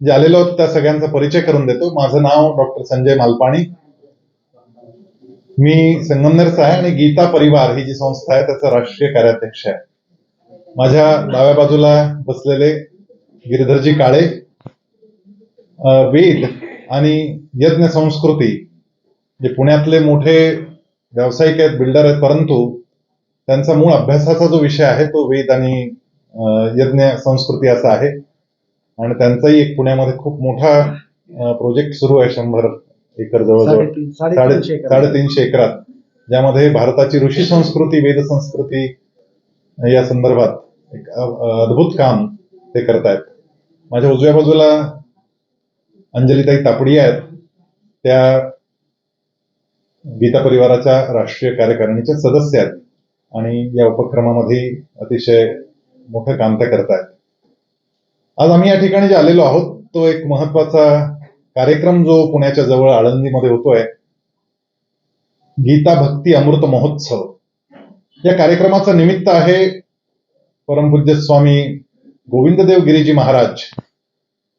जे आलेलो आहोत त्या सगळ्यांचा परिचय करून देतो. माझं नाव डॉक्टर संजय मालपाणी. मी संगमनेरचा आहे आणि गीता परिवार ही जी संस्था आहे त्याचा राष्ट्रीय कार्याध्यक्ष आहे. माझ्या डाव्या बाजूला बसलेले गिरिधरजी काळे वेद आणि यज्ञ संस्कृती जे पुण्यातले मोठे व्यावसायिक आहेत बिल्डर आहेत परंतु त्यांचा मूळ अभ्यासाचा जो विषय आहे तो वेद आणि यज्ञ संस्कृती असा आहे. आणि त्यांचाही एक पुण्यामध्ये खूप मोठा प्रोजेक्ट सुरू आहे शंभर एकर जवळजवळ. साडे साडेतीनशे एकर. साडेतीनशे एकरात. ज्यामध्ये भारताची ऋषी संस्कृती वेद संस्कृती या संदर्भात एक अद्भुत काम ते करतायत. माझ्या उजव्या बाजूला अंजलीताई तापडी आहेत. त्या गीता परिवाराच्या राष्ट्रीय कार्यकारिणीच्या सदस्य आहेत. आणि या उपक्रमामध्ये अतिशय मोठं काम त्या करतायत. आज आम्ही या ठिकाणी जे आलेलो आहोत तो एक महत्त्वाचा कार्यक्रम जो पुण्याच्या जवळ आळंदीमध्ये होतोय गीता भक्ती अमृत महोत्सव. या कार्यक्रमाचं निमित्त आहे परमपूज्य स्वामी गोविंददेव गिरीजी महाराज.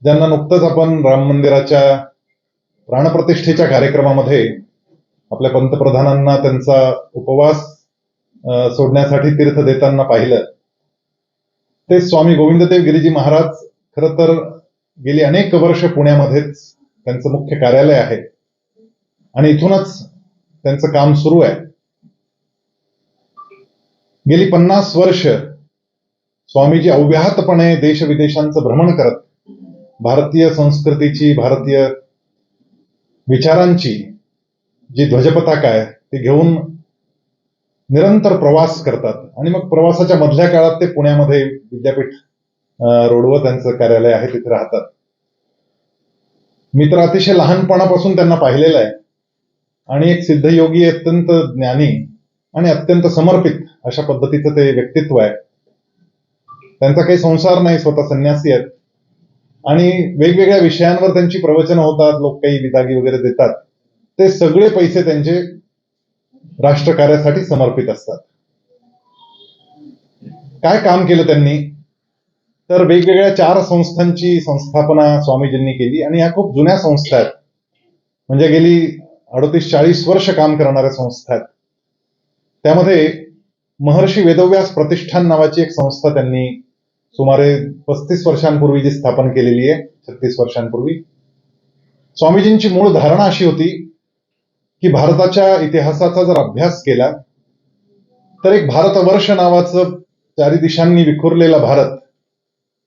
ज्यांना नुकतंच आपण राम मंदिराच्या प्राणप्रतिष्ठेच्या कार्यक्रमामध्ये आपल्या पंतप्रधानांना त्यांचा उपवास सोडण्यासाठी तीर्थ देताना पाहिलं. ते स्वामी गोविंददेव गिरीजी महाराज खर तर गेली अनेक वर्ष पुण्यामध्येच त्यांचं मुख्य कार्यालय आहे. आणि इथूनच त्यांचं काम सुरू आहे. गेली पन्नास वर्ष स्वामीजी अव्याहतपणे देश विदेशांचं भ्रमण करत भारतीय संस्कृतीची भारतीय विचारांची जी ध्वजपताका आहे ती घेऊन निरंतर प्रवास करतात. आणि मग प्रवासाच्या मधल्या काळात ते पुण्यामध्ये विद्यापीठ रोडवर त्यांचं कार्यालय आहे तिथे राहतात. मी तर अतिशय लहानपणापासून त्यांना पाहिलेलं आहे. आणि एक सिद्धयोगी अत्यंत ज्ञानी आणि अत्यंत समर्पित अशा पद्धतीचं ते व्यक्तित्व आहे. त्यांचा काही संसार नाही स्वतः संन्यासी आहेत. आणि वेगवेगळ्या विषयांवर त्यांची प्रवचनं होतात लोक काही विदागी वगैरे देतात. ते सगळे पैसे त्यांचे राष्ट्रकार्यासाठी समर्पित असतात. काय काम केलं त्यांनी? तर वेगवेगळ्या चार संस्थांची संस्थापना स्वामीजींनी केली आणि या खूप जुन्या संस्था आहेत. म्हणजे गेली अडतीस चाळीस वर्ष काम करणाऱ्या संस्था आहेत. त्यामध्ये महर्षी वेदव्यास प्रतिष्ठान नावाची एक संस्था त्यांनी सुमारे पस्तीस वर्षांपूर्वी जी स्थापन केलेली आहे छत्तीस वर्षांपूर्वी. स्वामीजींची मूळ धारणा अशी होती की भारताच्या इतिहासाचा जर अभ्यास केला तर एक भारतवर्ष नावाचं चारी दिशांनी विखुरलेला भारत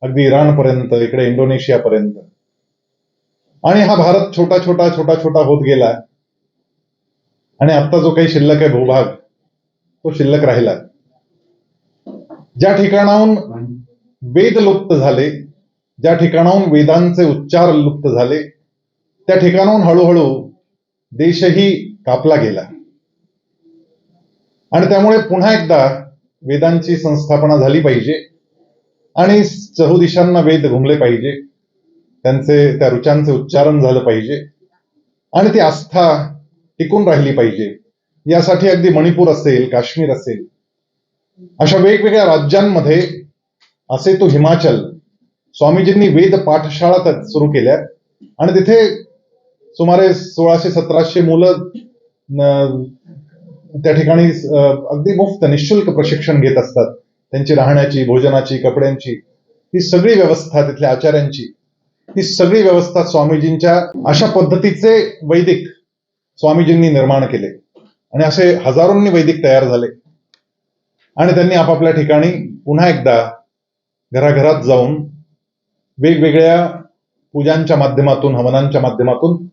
अगदी इराणपर्यंत इकडे इंडोनेशियापर्यंत. आणि हा भारत छोटा छोटा छोटा छोटा होत गेला. आणि आता जो काही शिल्लक आहे भूभाग तो शिल्लक राहिला. ज्या ठिकाणाहून वेद लुप्त झाले ज्या ठिकाणाहून वेदांचे उच्चार लुप्त झाले त्या ठिकाणाहून हळूहळू देशही कापला गेला. आणि त्यामुळे पुन्हा एकदा वेदांची संस्थापना झाली पाहिजे आणि चहुदिशांना वेद घुमले पाहिजे. त्यांचे त्या रुचांचे उच्चारण झालं पाहिजे. आणि ती आस्था टिकून राहिली पाहिजे. यासाठी अगदी मणिपूर असेल काश्मीर असेल अशा वेगवेगळ्या राज्यांमध्ये असे तो हिमाचल स्वामीजींनी वेद पाठशाळा सुरू केल्या आणि तिथे सुमारे सोळाशे सतराशे मुलं त्या ठिकाणी अगदी मुफ्त निशुल्क प्रशिक्षण घेत असतात. त्यांची राहण्याची भोजनाची कपड्यांची. ही सगळी व्यवस्था तिथल्या आचार्यांची. ही सगळी व्यवस्था स्वामीजींच्या अशा पद्धतीचे वैदिक स्वामीजींनी निर्माण केले. आणि असे हजारोंनी वैदिक तयार झाले. आणि त्यांनी आपापल्या ठिकाणी पुन्हा एकदा घराघरात जाऊन वेगवेगळ्या पूजांच्या माध्यमातून हवनांच्या माध्यमातून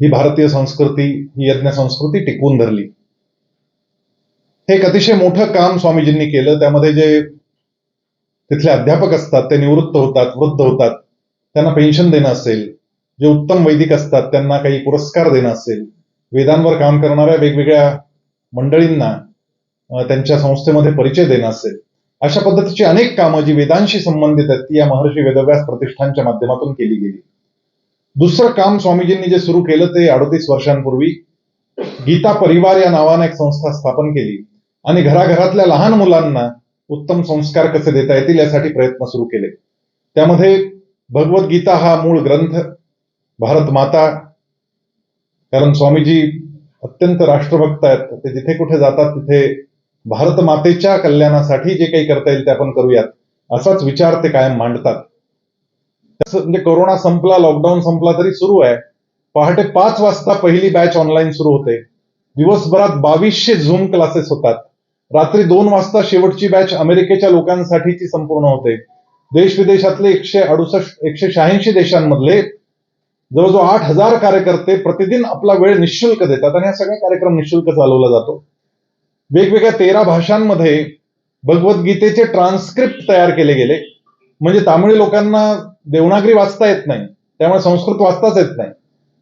ही भारतीय संस्कृती ही यज्ञ संस्कृती टिकवून धरली. हे एक अतिशय मोठं काम स्वामीजींनी केलं. त्यामध्ये जे तिथले अध्यापक असतात ते निवृत्त होतात वृद्ध होतात त्यांना पेन्शन देणं असेल जे उत्तम वैदिक असतात त्यांना काही पुरस्कार देणं असेल वेदांवर काम करणाऱ्या वेगवेगळ्या मंडळींना त्यांच्या संस्थेमध्ये परिचय देणं असेल अशा पद्धतीची अनेक कामं जी वेदांशी संबंधित आहेत ती या महर्षी वेदव्यास प्रतिष्ठानच्या माध्यमातून केली गेली. दुसरं काम स्वामीजींनी जे सुरू केलं ते अडतीस वर्षांपूर्वी गीता परिवार या नावानं एक संस्था स्थापन केली. आणि घराघरातल्या लहान मुलांना उत्तम संस्कार कसे देता येतील यासाठी प्रयत्न सुरू केले. त्यामध्ये भगवद्गीता हा मूळ ग्रंथ भारत माता कारण स्वामीजी अत्यंत राष्ट्रभक्त आहेत ते जिथे कुठे जातात तिथे भारत मातेच्या कल्याणासाठी जे काही करता येईल ते आपण करूयात असाच विचार ते कायम मांडतात. म्हणजे कोरोना संपला लॉकडाऊन संपला तरी सुरू आहे. पहाटे पाच वाजता पहिली बॅच ऑनलाईन सुरू होते. दिवसभरात बावीसशे झूम क्लासेस होतात. रात्री दोन वाजता शेवटची बॅच अमेरिकेच्या लोकांसाठीची संपूर्ण होते. देश विदेशातले एकशे अडुसष्ट एकशे शहाऐंशी देशांमधले जवळजवळ आठ हजार कार्यकर्ते प्रतिदिन आपला वेळ निशुल्क देतात आणि हा सगळा कार्यक्रम निशुल्क चालवला जातो. वेगवेगळ्या तेरा भाषांमध्ये भगवद्गीतेचे ट्रान्स्क्रिप्ट तयार केले गेले. म्हणजे तामिळी लोकांना देवनागरी वाचता येत नाही. त्यामुळे संस्कृत वाचताच येत नाही.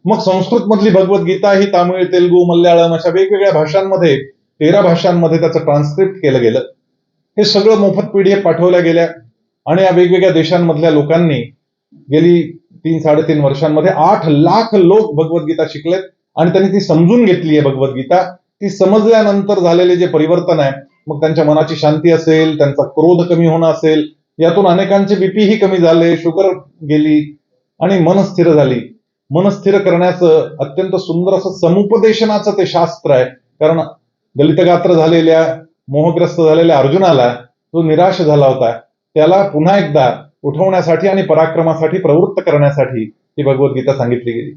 मग संस्कृत मधली भगवद्गीता ही तामिळ तेलुगू मल्याळम अशा वेगवेगळ्या भाषांमध्ये तेरा भाषांमध्ये त्याचं ट्रान्स्क्रिप्ट केलं गेलं. हे सगळं मोफत पीडीएफ पाठवल्या गेल्या आणि या वेगवेगळ्या देशांमधल्या लोकांनी गेली तीन साडेतीन वर्षांमध्ये आठ लाख लोक भगवद्गीता शिकलेत आणि त्यांनी ती समजून घेतली आहे भगवद्गीता. ती समजल्यानंतर झालेले जे परिवर्तन आहे मग त्यांच्या मनाची शांती असेल त्यांचा क्रोध कमी होणं असेल यातून अनेकांचे बीपी ही कमी झाले शुगर गेली आणि मन स्थिर झाली. मन स्थिर करण्याचं अत्यंत सुंदर असं समुपदेशनाचं ते शास्त्र आहे. कारण दलितगात्र झालेल्या मोहग्रस्त झालेल्या अर्जुनाला तो निराश झाला होता. त्याला पुन्हा एकदा उठवण्यासाठी आणि पराक्रमासाठी प्रवृत्त करण्यासाठी ही भगवद्गीता सांगितली गेली.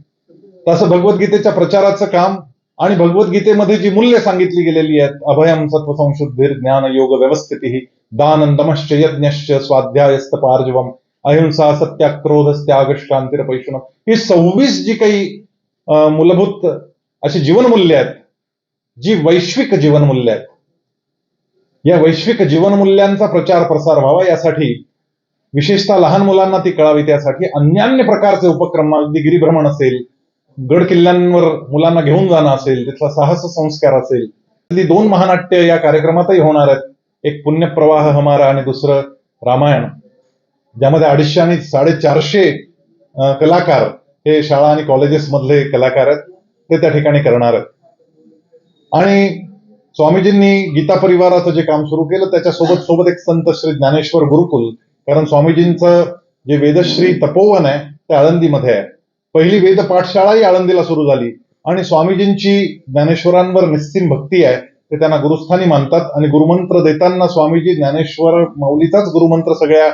तसं भगवद्गीतेच्या प्रचाराचं काम आणि भगवद्गीतेमध्ये जी मूल्य सांगितली गेलेली आहेत अभयम सत्वसंशुद्धीर ज्ञान योग व्यवस्थिती दान दमश्च यज्ञश्च स्वाध्यायस्त पार्जवम अहिंसा सत्याक्रोध त्याग शांतीर पैशुनम ही सव्वीस जी काही अं, मूलभूत अशी जीवनमूल्य आहेत जी वैश्विक जीवनमूल्य आहेत. या वैश्विक जीवनमूल्यांचा प्रचार प्रसार व्हावा यासाठी विशेषतः लहान मुलांना ती कळावी त्यासाठी अन्यान्य प्रकारचे उपक्रम अगदी गिरिभ्रमण असेल गड किल्ल्यांवर मुलांना घेऊन जाणं असेल तिथला साहस संस्कार असेल ती दोन महानाट्य या कार्यक्रमातही होणार आहेत. एक पुण्यप्रवाह हमारा आणि दुसरं रामायण. ज्यामध्ये अडीचशे आणि साडेचारशे कलाकार हे शाळा आणि कॉलेजेस मधले कलाकार आहेत. ते त्या ठिकाणी करणार आहेत. आणि स्वामीजींनी गीता परिवाराचं जे काम सुरू केलं त्याच्यासोबत सोबत एक संत श्री ज्ञानेश्वर गुरुकुल कारण स्वामीजींचं जे वेदश्री तपोवन आहे ते आळंदीमध्ये आहे. पहिली वेद पाठशाळाही आळंदीला सुरू झाली. आणि स्वामीजींची ज्ञानेश्वरांवर निस्सीम भक्ती आहे. ते त्यांना गुरुस्थानी मानतात आणि गुरुमंत्र देताना स्वामीजी ज्ञानेश्वर माऊलीचाच गुरुमंत्र सगळ्या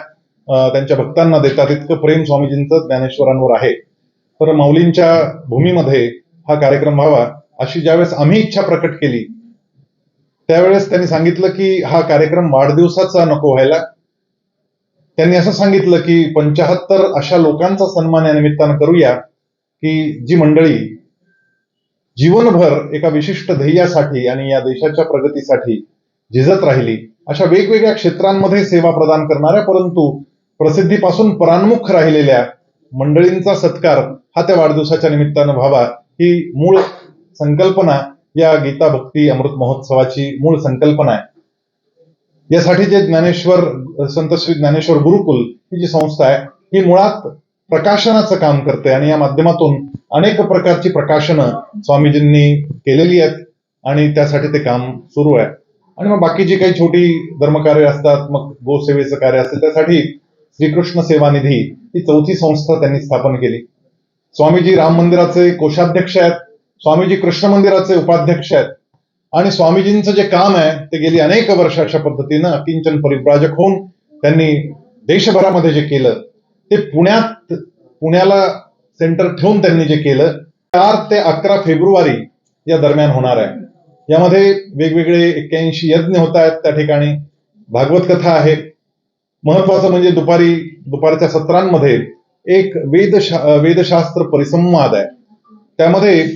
त्यांच्या भक्तांना देतात. इतकं प्रेम स्वामीजींचं ज्ञानेश्वरांवर आहे. तर माऊलींच्या भूमीमध्ये हा कार्यक्रम व्हावा अशी ज्यावेळेस आम्ही इच्छा प्रकट केली त्यावेळेस त्यांनी सांगितलं की हा कार्यक्रम वाढदिवसाचा नको व्हायला. त्यांनी असं सांगितलं की पंचाहत्तर अशा लोकांचा सन्मान या निमित्तानं करूया की जी मंडळी जीवनभर एका विशिष्ट ध्येयासाठी आणि या देशाच्या प्रगतीसाठी झिजत राहिली. अशा वेगवेगळ्या क्षेत्रांमध्ये सेवा प्रदान करणाऱ्या परंतु प्रसिद्धीपासून प्राणमुख राहिलेल्या मंडळींचा सत्कार हा त्या वाढदिवसाच्या निमित्तानं व्हावा ही मूळ संकल्पना या गीता भक्ती अमृत महोत्सवाची मूळ संकल्पना आहे. यासाठी जे ज्ञानेश्वर संत श्री ज्ञानेश्वर गुरुकुल ही जी संस्था आहे ही मुळात प्रकाशनाचं काम करते आणि या माध्यमातून अनेक प्रकारची प्रकाशनं स्वामीजींनी केलेली आहेत आणि त्यासाठी ते काम सुरू आहे. आणि मग बाकी जी काही छोटी धर्मकार्य असतात मग गोसेवेचं कार्य असेल त्यासाठी श्रीकृष्ण सेवा निधी ही चौथी संस्था त्यांनी स्थापन केली. स्वामीजी राम मंदिराचे कोषाध्यक्ष आहेत स्वामीजी कृष्ण मंदिराचे उपाध्यक्ष आहेत आणि स्वामीजींचं जे काम आहे ते गेली अनेक वर्ष अशा पद्धतीनं अकिंचन परिव्राजक होऊन त्यांनी देशभरामध्ये जे केलं ते पुण्यात पुण्याला सेंटर ठेवून त्यांनी जे केलं चार ते अकरा फेब्रुवारी या दरम्यान होणार आहे. यामध्ये वेगवेगळे एक्क्याऐंशी यज्ञ होत आहेत त्या ठिकाणी. भागवत कथा आहे. महत्वाचं म्हणजे दुपारी दुपारच्या सत्रांमध्ये एक वेद वेदशास्त्र परिसंवाद आहे. त्यामध्ये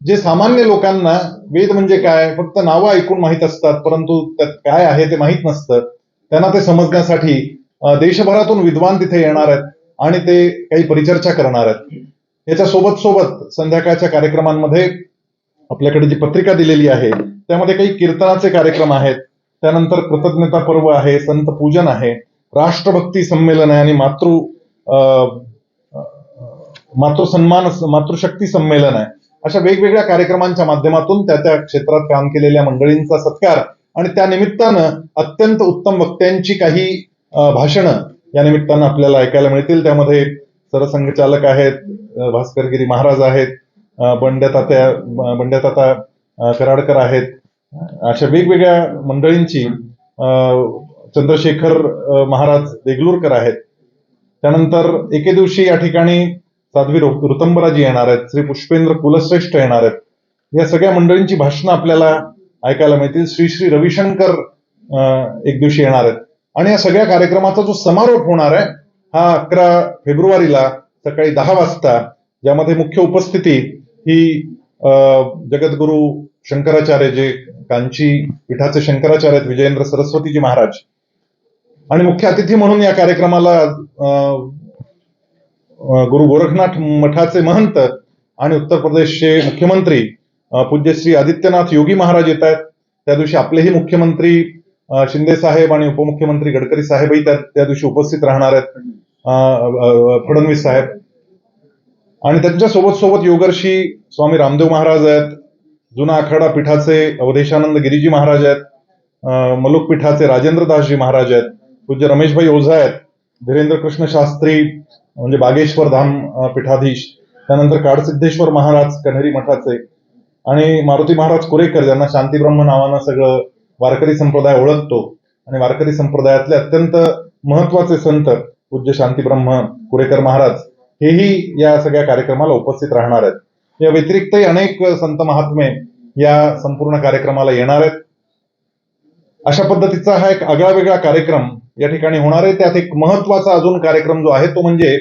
जे सामान्य लोकांना वेद म्हणजे काय फक्त नावं ऐकून माहीत असतात परंतु त्यात काय आहे ते माहीत नसतं. त्यांना ते समजण्यासाठी देशभरातून विद्वान तिथे येणार आहेत आणि ते काही परिचर्चा करणार आहेत. याच्या सोबत सोबत संध्याकाळच्या कार्यक्रमांमध्ये आपल्याकडे जी पत्रिका दिलेली आहे त्यामध्ये काही कीर्तनाचे कार्यक्रम आहेत. त्यानंतर कृतज्ञता पर्व आहे संत पूजन आहे राष्ट्रभक्ती संमेलन आहे आणि मातृ अं, मातृसन्मान मातृशक्ती संमेलन आहे. अशा वेगवेगळ्या कार्यक्रमांच्या माध्यमातून त्या त्या क्षेत्रात काम केलेल्या मंडळींचा सत्कार आणि त्या निमित्तानं अत्यंत उत्तम वक्त्यांची काही भाषणं या निमित्तानं आपल्याला ऐकायला मिळतील. त्यामध्ये सरसंघचालक आहेत भास्कर भास्करगिरी महाराज आहेत बंड्या तात्या बंड्या ताता कराडकर आहेत. अशा वेगवेगळ्या मंडळींची चंद्रशेखर महाराज देगलूरकर आहेत. त्यानंतर एके दिवशी या ठिकाणी साध्वी ऋतंबराजी येणार आहेत श्री पुष्पेंद्र कुलश्रेष्ठ येणार आहेत. या सगळ्या मंडळींची भाषणं आपल्याला ऐकायला मिळतील. श्री श्री रविशंकर एक दिवशी येणार आहेत. आणि या सगळ्या कार्यक्रमाचा जो समारोप होणार आहे हा अकरा फेब्रुवारीला सकाळी दहा वाजता ज्यामध्ये मुख्य उपस्थिती ही अं, जगद्गुरु शंकराचार्य जे कांची पीठाचे शंकराचार्य आहेत विजयेंद्र सरस्वतीजी महाराज. आणि मुख्य अतिथी म्हणून या कार्यक्रमाला अं, गुरु गोरखनाथ मठाचे महंत आणि उत्तर प्रदेशचे मुख्यमंत्री पूज्यश्री आदित्यनाथ योगी महाराज येत आहेत. त्या दिवशी आपलेही मुख्यमंत्री शिंदे साहेब आणि उपमुख्यमंत्री गडकरी साहेबही त्या त्या दिवशी उपस्थित राहणार आहेत. फडणवीस साहेब. आणि त्यांच्यासोबत सोबत योगर्षी स्वामी रामदेव महाराज आहेत. जुना आखाडा पीठाचे अवधेशानंद गिरीजी महाराज आहेत. मलुक पीठाचे राजेंद्रदासजी महाराज आहेत. पूज्य रमेशभाई ओझा आहेत. धीरेंद्र कृष्ण शास्त्री म्हणजे बागेश्वर धाम पीठाधीश. त्यानंतर काडसिद्धेश्वर महाराज कन्हेरी मठाचे. आणि मारुती महाराज कुरेकर ज्यांना शांतीब्रह्म नावानं सगळं वारकरी संप्रदाय ओळखतो आणि वारकरी संप्रदायातले अत्यंत महत्त्वाचे संत पूज्य शांतीब्रह्म कुरेकर महाराज हेही या सगळ्या कार्यक्रमाला उपस्थित राहणार आहेत. या व्यतिरिक्तही अनेक संत महात्मे या संपूर्ण कार्यक्रमाला येणार आहेत. अशा पद्धतीचा हा एक आगळा वेगळा कार्यक्रम या ठिकाणी होणार आहे. त्यात एक महत्त्वाचा अजून कार्यक्रम जो आहे तो म्हणजे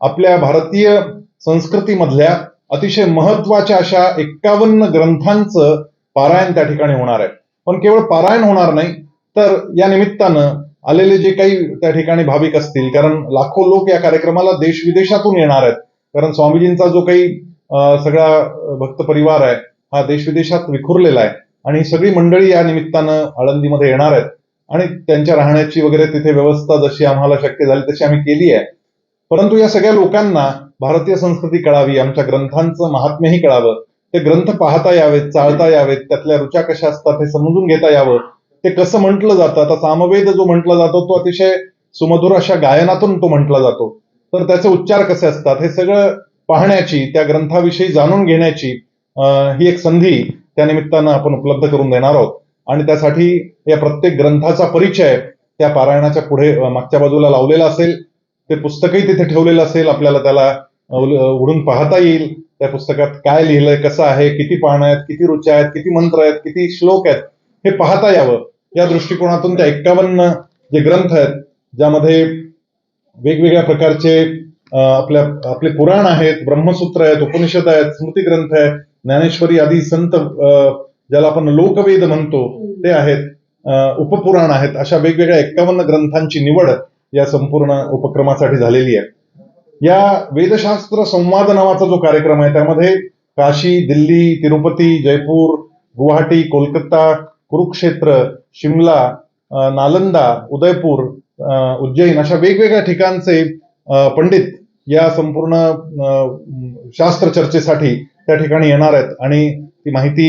आपल्या भारतीय संस्कृतीमधल्या अतिशय महत्त्वाच्या अशा एक्कावन्न ग्रंथांचं पारायण त्या ठिकाणी होणार आहे. पण केवळ पारायण होणार नाही तर या निमित्तानं आलेले जे काही त्या ठिकाणी भाविक असतील कारण लाखो लोक या कार्यक्रमाला देश विदेशातून येणार आहेत. कारण स्वामीजींचा जो काही सगळा भक्त परिवार आहे हा देश विदेशात विखुरलेला आहे. आणि सगळी मंडळी या निमित्तानं आळंदीमध्ये येणार आहेत. आणि त्यांच्या राहण्याची वगैरे तिथे व्यवस्था जशी आम्हाला शक्य झाली तशी आम्ही केली आहे. परंतु या सगळ्या लोकांना भारतीय संस्कृती कळावी आमच्या ग्रंथांचं महात्म्यही कळावं. ते ग्रंथ पाहता यावेत चाळता यावेत त्यातल्या रुचा कशा असतात हे समजून घेता यावं. ते कसं म्हटलं जातं? आता सामवेद जो म्हटला जातो तो अतिशय सुमधुर अशा गायनातून तो म्हटला जातो. तर त्याचे उच्चार कसे असतात? हे सगळं पाहण्याची त्या ग्रंथाविषयी जाणून घेण्याची ही एक संधी त्या निमित्तानं आपण उपलब्ध करून देणार आहोत. आणि त्यासाठी या प्रत्येक ग्रंथाचा परिचय त्या पारायणाच्या पुढे मागच्या बाजूला लावलेला असेल. ते पुस्तकही तिथे ठेवलेलं असेल. आपल्याला त्याला उडून पाहता येईल. त्या पुस्तकात काय लिहिलंय कसं आहे किती पानं आहेत किती रुच्या आहेत किती मंत्र आहेत किती श्लोक आहेत हे पाहता यावं. या दृष्टिकोनातून त्या एक्कावन्न जे ग्रंथ आहेत ज्यामध्ये वेगवेगळ्या प्रकारचे आपल्या आपले पुराण आहेत ब्रह्मसूत्र आहेत उपनिषद आहेत स्मृती ग्रंथ आहेत ज्ञानेश्वरी आदी संत अं, ज्याला आपण लोकवेद म्हणतो ते आहेत उपपुराण आहेत अशा वेगवेगळ्या एक्कावन्न ग्रंथांची निवड या संपूर्ण उपक्रमासाठी झालेली आहे. या वेदशास्त्र संवाद नावाचा जो कार्यक्रम आहे त्यामध्ये काशी दिल्ली तिरुपती जयपूर गुवाहाटी कोलकाता कुरुक्षेत्र शिमला नालंदा उदयपूर उज्जैन अशा वेगवेगळ्या ठिकाणचे पंडित या संपूर्ण शास्त्र चर्चेसाठी त्या ठिकाणी येणार आहेत. आणि ती माहिती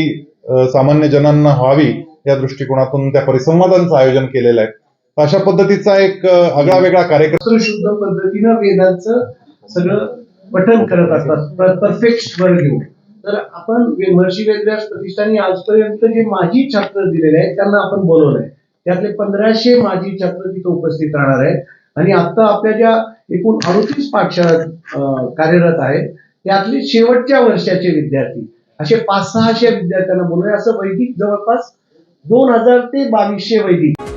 सामान्य जनांना व्हावी या दृष्टिकोनातून त्या परिसंवादांचं आयोजन केलेलं आहे. अशा पद्धतीचा एक आगळा वेगळा कार्यक्रम शुद्ध पद्धतीनं वेदांचं सगळं पठन करत असतात. परफेक्ट स्वर घेऊन. तर आपण महर्षी वेदव्यास प्रतिष्ठानी आजपर्यंत जे माजी छात्र दिलेले आहेत त्यांना आपण बोलवलंय. त्यातले पंधराशे माजी छात्र तिथे उपस्थित राहणार आहेत. आणि आता आपल्या ज्या एकूण अडतीस पाठशाळा कार्यरत आहेत त्यातले शेवटच्या वर्षाचे विद्यार्थी असे पाच सहाशे विद्यार्थ्यांना बोलूया असं वैदिक जवळपास दोन हजार ते बावीसशे वैदिक